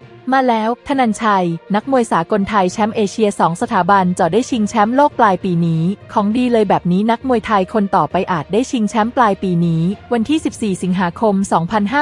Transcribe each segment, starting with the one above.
thank you มาแล้วธนันชัย นักมวยสากลไทยแชมป์เอเชีย 2 สถาบันจะได้ชิงแชมป์โลกปลายปีนี้ ของดีเลยแบบนี้นักมวยไทยคนต่อไปอาจได้ชิงแชมป์ปลายปีนี้ วันที่ 14 สิงหาคม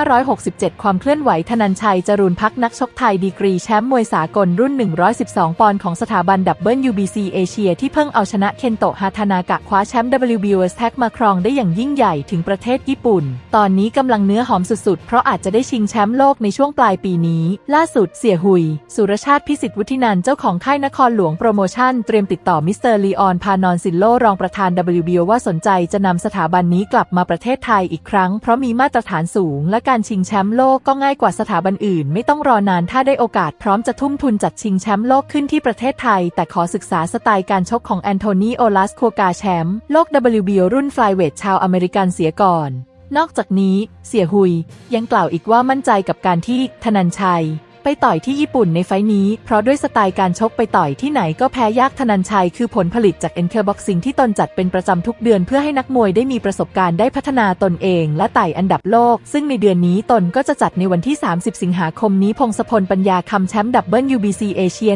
2567 ความเคลื่อนไหวธนันชัยจรูนพักนักชกไทยดีกรีแชมป์มวยสากลรุ่น 112 ปอนด์ของสถาบันดับเบิล UBC เอเชียที่เพิ่งเอาชนะเคนโตะฮาทานากะคว้าแชมป์ WBO Tag มาครองได้อย่างยิ่งใหญ่ถึงประเทศญี่ปุ่น ตอนนี้กำลังเนื้อหอมสุดๆ เพราะอาจจะได้ชิงแชมป์โลกในช่วงปลายปีนี้ ล่าสุดเสียหุย สุรชาติพิสิทธิ์วุฒินันท์เจ้าของค่ายนครหลวงโปรโมชั่น เตรียมติดต่อมิสเตอร์ลีออนพานอนซินโลรองประธาน WBO ว่าสนใจจะนำสถาบันนี้กลับมาประเทศไทยอีกครั้ง เพราะมีมาตรฐานสูง และการชิงแชมป์โลกก็ง่ายกว่าสถาบันอื่น ไม่ต้องรอนานถ้าได้โอกาสพร้อมจะทุ่มทุนจัดชิงแชมป์โลกขึ้นที่ประเทศไทย แต่ขอศึกษาสไตล์การชกของแอนโทนีโอลัสโคกาแชมป์โลก WBO รุ่นฟลายเวทชาวอเมริกันเสียก่อนนอกจากนี้ เสียหุย ยังกล่าวอีกว่ามั่นใจกับการที่ธนันชัย ไปต่อยที่ญี่ปุ่นในไฟนี้ เพราะด้วยสไตล์การชกไปต่อยที่ไหนก็แพ้ยากธนันชัยคือผลผลิตจากเอ็นเคอร์บ็อกซิ่งที่ตนจัดเป็นประจำทุกเดือนเพื่อให้นักมวยได้มีประสบการณ์ได้พัฒนาตนเอง และไต่อันดับโลก ซึ่งในเดือนนี้ตนก็จะจัดในวันที่ 30 สิงหาคมนี้พงศพลปัญญาคำแชมป์ดับเบิล UBC เอเชีย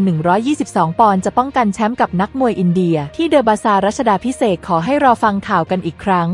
122 ปอนด์จะป้องกันแชมป์กับนักมวยอินเดีย ที่เดอะบาซารัชดาพิเศษขอให้รอฟังข่าวกันอีกครั้ง